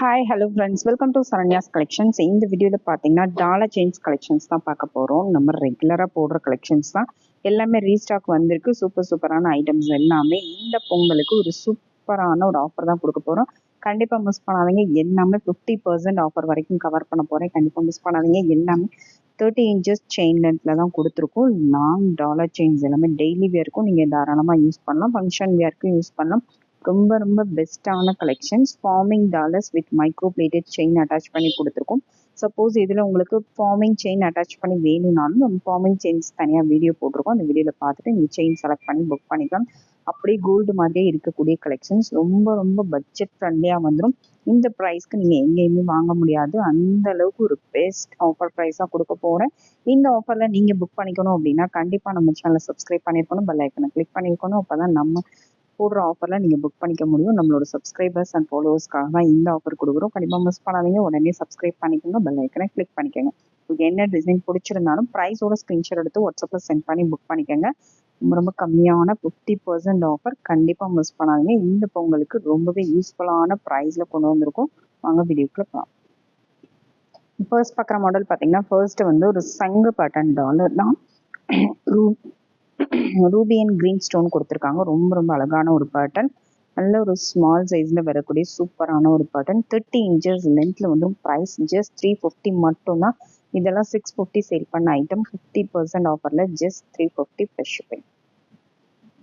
Hi hello friends welcome to Saranya's collections இந்த வீடியோவில் பார்த்தீங்கன்னா டாலர் செயின்ஸ் கலெக்ஷன்ஸ் தான் பார்க்க போகிறோம் நம்ம ரெகுலராக போடுற கலெக்ஷன்ஸ் தான். எல்லாமே ரீஸ்டாக் வந்திருக்கு. சூப்பர் சூப்பரான ஐட்டம்ஸ் எல்லாமே இந்த பொங்கலுக்கு ஒரு சூப்பரான ஒரு ஆஃபர் தான் கொடுக்க போகிறோம் கண்டிப்பாக மிஸ் பண்ணாதீங்க. எல்லாமே ஃபிஃப்டி பர்சன்ட் ஆஃபர் வரைக்கும் கவர் பண்ண போகிறேன் கண்டிப்பாக மிஸ் பண்ணாதீங்க. எல்லாமே தேர்ட்டி இன்ச்சஸ் செயின் லென்த்தில் தான் கொடுத்துருக்கோம். லாங் டாலர் செயின்ஸ் எல்லாமே டெய்லி வேர்க்கும் நீங்கள் தாராளமாக யூஸ் பண்ணலாம். ஃபங்க்ஷன் வேர்க்கும் யூஸ் பண்ணலாம். ரொம்ப ரொம்ப பெஸ்ட்டான collections forming dollars with micro plated chain attach பண்ணி கொடுத்துருக்கோம். சப்போஸ் இதில் உங்களுக்கு ஃபார்மிங் செயின் அட்டாச் பண்ணி வேணும்னாலும் நம்ம ஃபார்மிங் செயின்ஸ் தனியாக வீடியோ போட்டிருக்கோம். அந்த வீடியோவில் பார்த்துட்டு நீங்கள் செயின் செலக்ட் பண்ணி புக் பண்ணிக்கலாம். அப்படியே கோல்டு மாதிரியே இருக்கக்கூடிய கலெக்ஷன்ஸ் ரொம்ப ரொம்ப பட்ஜெட் ஃப்ரெண்ட்லியாக வந்துடும் இந்த ப்ரைஸ்க்கு நீங்கள் எங்கேயுமே வாங்க முடியாது. அந்த அளவுக்கு ஒரு பெஸ்ட் ஆஃபர் ப்ரைஸாக கொடுக்க போகிறேன் இந்த ஆஃபரில் நீங்கள் புக் பண்ணிக்கணும் அப்படின்னா கண்டிப்பாக நம்ம சேனலை சப்ஸ்கிரைப் பண்ணியிருக்கணும் பெல் ஐக்கனை கிளிக் பண்ணியிருக்கணும் அப்போ தான் நம்ம போடுற ஆஃபரில் நீங்கள் புக் பண்ணிக்க முடியும். நம்மளோட சப்ஸ்கிரைபர்ஸ் அண்ட் ஃபாலோவர்ஸ்க்காக தான் இந்த ஆஃபர் கொடுக்குறோம். கண்டிப்பாக மிஸ் பண்ணாதீங்க. உடனே சப்ஸ்கிரைப் பண்ணிக்கோங்க. பெல் ஐக்கனை கிளிக் பண்ணிக்கோங்க. உங்களுக்கு என்ன டிசைன் பிடிச்சிருந்தாலும் ப்ரைஸோட ஸ்க்ரீன்ஷாட் எடுத்து வாட்ஸ்அப்பில் சென்ட் பண்ணி புக் பண்ணிக்கோங்க. ரொம்ப ரொம்ப கம்மியான ஃபிஃப்டி பர்சன்ட் ஆஃபர் கண்டிப்பாக மிஸ் பண்ணாதீங்க. இந்த பொங்கலுக்கு ரொம்பவே யூஸ்ஃபுல்லான ப்ரைஸில் கொண்டு வந்திருக்கோம். வாங்க வீடியோக்குள்ள பார்க்கலாம் ஃபர்ஸ்ட் பார்க்குற மாடல் பார்த்தீங்கன்னா ஃபர்ஸ்ட் வந்து ஒரு சங்கு பேட்டர்ன் டாலர் தான். ரூபி அண்ட் கிரீன் ஸ்டோன் கொடுத்துருக்காங்க. ரொம்ப ரொம்ப அழகான ஒரு பேட்டர்ன் நல்ல ஒரு ஸ்மால் சைஸில் வரக்கூடிய சூப்பரான ஒரு பேட்டர்ன் தேர்ட்டி இன்ச்சஸ் லென்த்தில் வந்து ப்ரைஸ் ஜஸ்ட் த்ரீ ஃபிஃப்டி மட்டும்தான். இதெல்லாம் சிக்ஸ் ஃபிஃப்டி சேல் பண்ண ஐட்டம் ஃபிஃப்டி பர்சன்ட் ஆஃபரில் just three fifty fresh shipping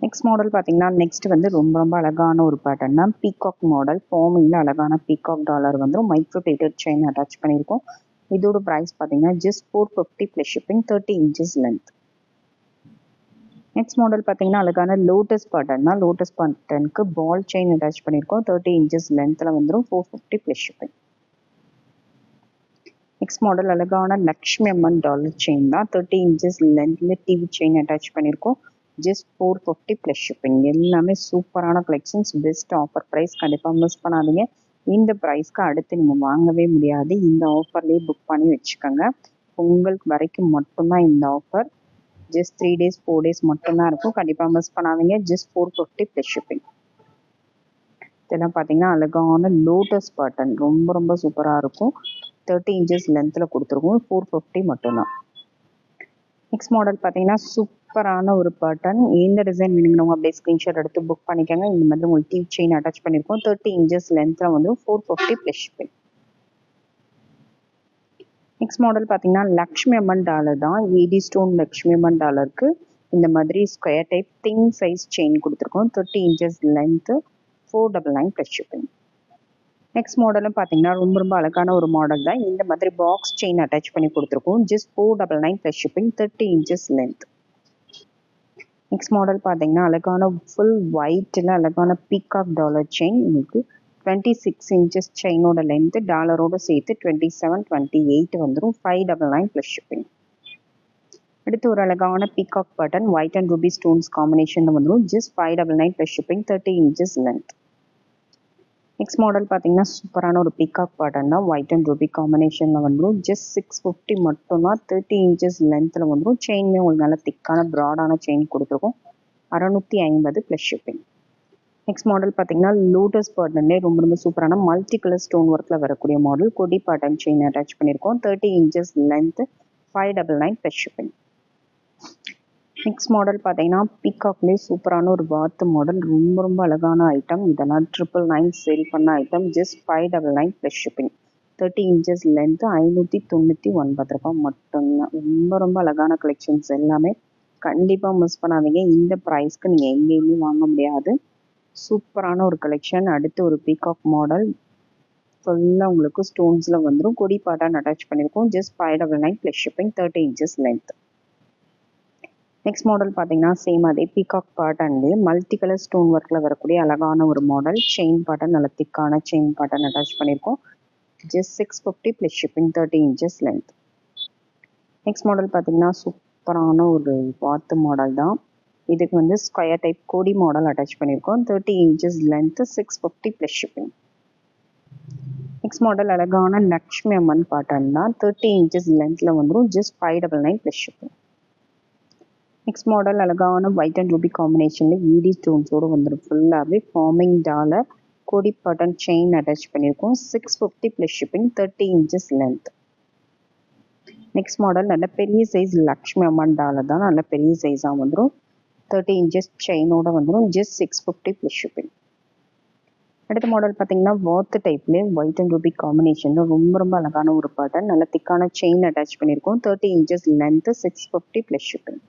next model பார்த்தீங்கன்னா நெக்ஸ்ட் வந்து ரொம்ப ரொம்ப அழகான ஒரு பேட்டர்ன் தான். பீகாக் மாடல் ஃபார்மிங்கில் அழகான பீகாக் டாலர் வந்து மைக்ரோ டேட்டர் செயின் அட்டாச் பண்ணியிருக்கோம். இதோட ப்ரைஸ் பார்த்தீங்கன்னா just four fifty plus shipping thirty inches length next model பார்த்தீங்கன்னா அழகான லோட்டஸ் பட்டன் தான். லோட்டஸ் பேட்டர்னுக்கு பால் செயின் அட்டாச் பண்ணியிருக்கோம். தேர்ட்டி இன்ச்சஸ் லென்த்தில் வந்துடும் four fifty plus shipping next model அழகான லக்ஷ்மி அம்மன் டாலர் செயின் தான். தேர்ட்டி இன்ச்சஸ் லென்த்தில் டிவி செயின் அட்டாச் பண்ணியிருக்கோம். Just four fifty plus shipping எல்லாமே சூப்பரான கலெக்ஷன்ஸ் பெஸ்ட் ஆஃபர் ப்ரைஸ் கண்டிப்பாக மிஸ் பண்ணாதீங்க. இந்த ப்ரைஸ்க்கு அடுத்து நீங்கள் வாங்கவே முடியாது. இந்த ஆஃபர்லேயே புக் பண்ணி வச்சுக்கோங்க. உங்களுக்கு வரைக்கும் மட்டும்தான் இந்த offer just three days four days மட்டும்தான் இருக்கும். கண்டிப்பாக மிஸ் பண்ணாதீங்க. Just four fifty plus shipping இதெல்லாம் பார்த்தீங்கன்னா அழகான லோட்டஸ் பேட்டர்ன் ரொம்ப ரொம்ப சூப்பராக இருக்கும். தேர்ட்டி இன்ச்சஸ் லென்த்தில் கொடுத்துருக்கோம். ஃபோர் ஃபிஃப்டி மட்டும்தான். நெக்ஸ்ட் மாடல் பார்த்தீங்கன்னா சூப்பரான ஒரு பேட்டர்ன் எந்த டிசைன் வேணுங்கிறவங்க அப்படியே ஸ்க்ரீன்ஷாட் எடுத்து புக் பண்ணிக்கோங்க. இந்த மாதிரி உங்களுக்கு டீ செயின் அட்டாச் பண்ணியிருக்கோம். தேர்ட்டி இன்ச்சஸ் லென்த்தில் வந்து four fifty plus shipping next model பார்த்தீங்கன்னா லக்ஷ்மி அம்மன் டாலர் தான். ஏடி ஸ்டோன் லக்ஷ்மி அம்மன் டாலருக்கு இந்த மாதிரி square type thin size chain கொடுத்துருக்கோம். Thirty inches length four double nine plus shipping next மாடலும் பார்த்தீங்கன்னா ரொம்ப ரொம்ப அழகான ஒரு மாடல் தான். இந்த மாதிரி பாக்ஸ் செயின் அட்டாச் பண்ணி கொடுத்துருக்கோம். Just four double nine plus shipping thirty inches length next model பார்த்தீங்கன்னா அழகான ஃபுல் ஒயிட்டில் அழகான பீகாக் டாலர் செயின் உங்களுக்கு டுவெண்ட்டி சிக்ஸ் இன்ச்சஸ் செயினோட லென்த்து டாலரோட சேர்த்து டுவெண்ட்டி செவன் டுவெண்ட்டி எயிட் வந்துடும் five double nine plus shipping அடுத்து ஒரு அழகான peacock button white and ruby stones காம்பினேஷனில் வந்துடும் just five double nine plus shipping thirty inches length next model பார்த்தீங்கன்னா சூப்பரான ஒரு பீகாக் பட்டன் தான். ஒயிட் அண்ட் ரூபி காம்பினேஷனில் வந்துடும் ஜஸ்ட் சிக்ஸ் ஃபிஃப்டி மட்டும்தான் தேர்ட்டி இன்ச்சஸ் லென்த்தில் வந்துடும் செயினுமே உங்களுக்கு நல்ல திக்கான ப்ராடான செயின் கொடுத்துருக்கும். அறநூற்றி ஐம்பது ப்ளஸ் ஷிப்பிங் நெக்ஸ்ட் மாடல் பார்த்தீங்கன்னா லோட்டஸ் பேட்டர்ன்லேயே ரொம்ப ரொம்ப சூப்பரான மல்டி கலர் ஸ்டோன் ஒர்க்கில் வரக்கூடிய மாடல் கொடி பாட்டன் செயின் அட்டாச் பண்ணியிருக்கோம் thirty inches length five double nine plus shipping next model பார்த்தீங்கன்னா பீகாக்லேயே சூப்பரான ஒரு வாத்து மாடல் ரொம்ப ரொம்ப அழகான ஐட்டம் இதெல்லாம் ட்ரிபிள் நைன் சேல் பண்ண item just five double nine plus shipping thirty inches length ஐநூற்றி தொண்ணூற்றி ஒன்பது ரூபாய் மட்டும்தான். ரொம்ப ரொம்ப அழகான கலெக்ஷன்ஸ் எல்லாமே. கண்டிப்பாக மிஸ் பண்ணாதீங்க. இந்த ப்ரைஸ்க்கு நீங்கள் எங்கேயுமே வாங்க முடியாது. சூப்பரான ஒரு கலெக்ஷன் அடுத்து ஒரு பீகாக் மாடல் ஃபுல்லாக உங்களுக்கு ஸ்டோன்ஸில் வந்துடும் கொடி பாட்டான் அட்டாச் பண்ணியிருக்கோம் just five double nine plus shipping thirty inches length next model பார்த்தீங்கன்னா சேம் அதே பீகாக் பேட்டர்ன்லேயே மல்டி கலர் ஸ்டோன் ஒர்க்கில் வரக்கூடிய அழகான ஒரு மாடல் செயின் பேட்டர்ன் நல்ல திக்கான செயின் பேட்டர்ன் அட்டாச் பண்ணியிருக்கோம் just six fifty plus shipping thirty inches length next model பார்த்தீங்கன்னா சூப்பரான ஒரு வாத்து மாடல் தான். இதுக்கு வந்து ஸ்கொயர் டைப் கோடி மாடல் அட்டாச் பண்ணியிருக்கோம். Thirty inches length six fifty plus shipping next model அழகான லக்ஷ்மி அம்மன் பாட்டன் தான் தேர்ட்டி இன்ச்சஸ் லென்த்தில் வந்துடும் just five double nine plus shipping next model அழகான ஒயிட் அண்ட் ரூபி காம்பினேஷனில் ஈடி ஸ்டோன்ஸோடு வந்துடும் ஃபுல்லாகவே ஃபார்மிங் டாலர் கொடி பட்டன் செயின் அட்டாச் பண்ணியிருக்கோம். Six fifty plus shipping thirty inches length next model நல்ல பெரிய சைஸ் லக்ஷ்மி அம்மன் டாலர் தான் நல்ல பெரிய சைஸாக வந்துடும் தேர்ட்டி இன்ச்சஸ் செயினோட வந்துடும் just six fifty plus shipping அடுத்த மாடல் பார்த்தீங்கன்னா வாத்து டைப்லேயே ஒயிட் அண்ட் ரூபி காம்பினேஷனில் ரொம்ப ரொம்ப அழகான ஒரு பேட்டர்ன் நல்ல திக்கான செயின் அட்டாச் பண்ணியிருக்கோம் thirty inches length six fifty plus shipping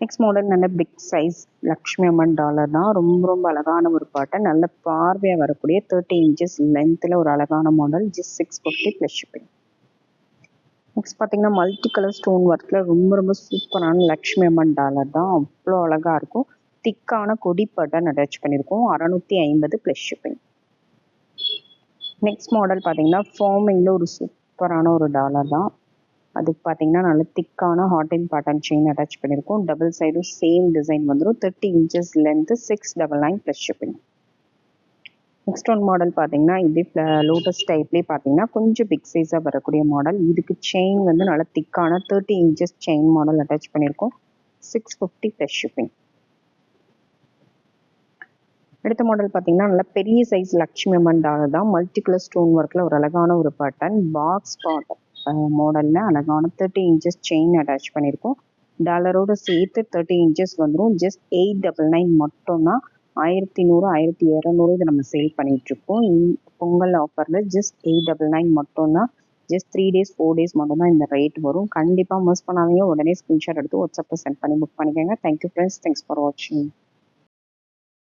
next model நல்ல big size Lakshmi Amman dollar தான். ரொம்ப ரொம்ப அழகான ஒரு பேட்டர்ன் நல்ல பார்வையாக வரக்கூடிய தேர்ட்டி இன்ச்சஸ் லென்த்தில் ஒரு அழகான model just six fifty plus shipping next பார்த்தீங்கன்னா மல்டி கலர் ஸ்டோன் ஒர்க்கில் ரொம்ப ரொம்ப சூப்பரான லக்ஷ்மி அம்மன் டாலர் தான் அவ்வளோ அழகாக இருக்கும். திக்கான கொடி பட்டன் அட்டாச் பண்ணியிருக்கோம். அறநூற்றி ஐம்பது ப்ளஸ் ஷிப்பிங் நெக்ஸ்ட் மாடல் பார்த்தீங்கன்னா ஃபார்மிங்கில் ஒரு சூப்பரான ஒரு டாலர் தான் அதுக்கு பார்த்தீங்கன்னா நல்ல திக்கான heart and pattern chain attach பண்ணியிருக்கோம். டபுள் சைடும் சேம் டிசைன் வந்துடும் thirty inches length six double nine plus shipping next one model பார்த்தீங்கன்னா இதே லோட்டஸ் டைப்லேயே பார்த்தீங்கன்னா கொஞ்சம் பிக் சைஸாக வரக்கூடிய மாடல் இதுக்கு செயின் வந்து நல்லா திக்கான thirty inches chain model attach பண்ணியிருக்கோம். சிக்ஸ் ஃபிஃப்டி ப்ளஸ் ஷிப்பிங் அடுத்த மாடல் பார்த்தீங்கன்னா நல்ல பெரிய சைஸ் லக்ஷ்மி அம்மன் டாலர் தான். மல்டி கலர் ஸ்டோன் ஒர்க்கில் ஒரு அழகான ஒரு பேட்டர்ன் பாக்ஸ் பாட்டன் மாடலில் அழகான தேர்ட்டி இன்ச்சஸ் செயின் அட்டாச் பண்ணியிருக்கோம். டாலரோட சேர்த்து தேர்ட்டி இன்ச்சஸ் வந்துடும் ஜஸ்ட் எயிட் டபுள் நைன் மட்டும்தான் ஆயிரத்தி நூறு ஆயிரத்தி இரநூறு இதை நம்ம சேல் பண்ணிகிட்ருக்கோம் பொங்கல் ஆஃபரில் ஜஸ்ட் எயிட் டபுள் நைன் மட்டும்தான். Just three days four days மட்டும் தான் இந்த ரேட் வரும். கண்டிப்பாக மிஸ் பண்ணாதீங்க. உடனே ஸ்க்ரீன்ஷாட் எடுத்து வாட்ஸ்அப்பில் சென்ட் பண்ணி புக் பண்ணிக்கோங்க. தேங்க்யூ ஃப்ரெண்ட்ஸ் தேங்க்ஸ் ஃபார் வாட்சிங்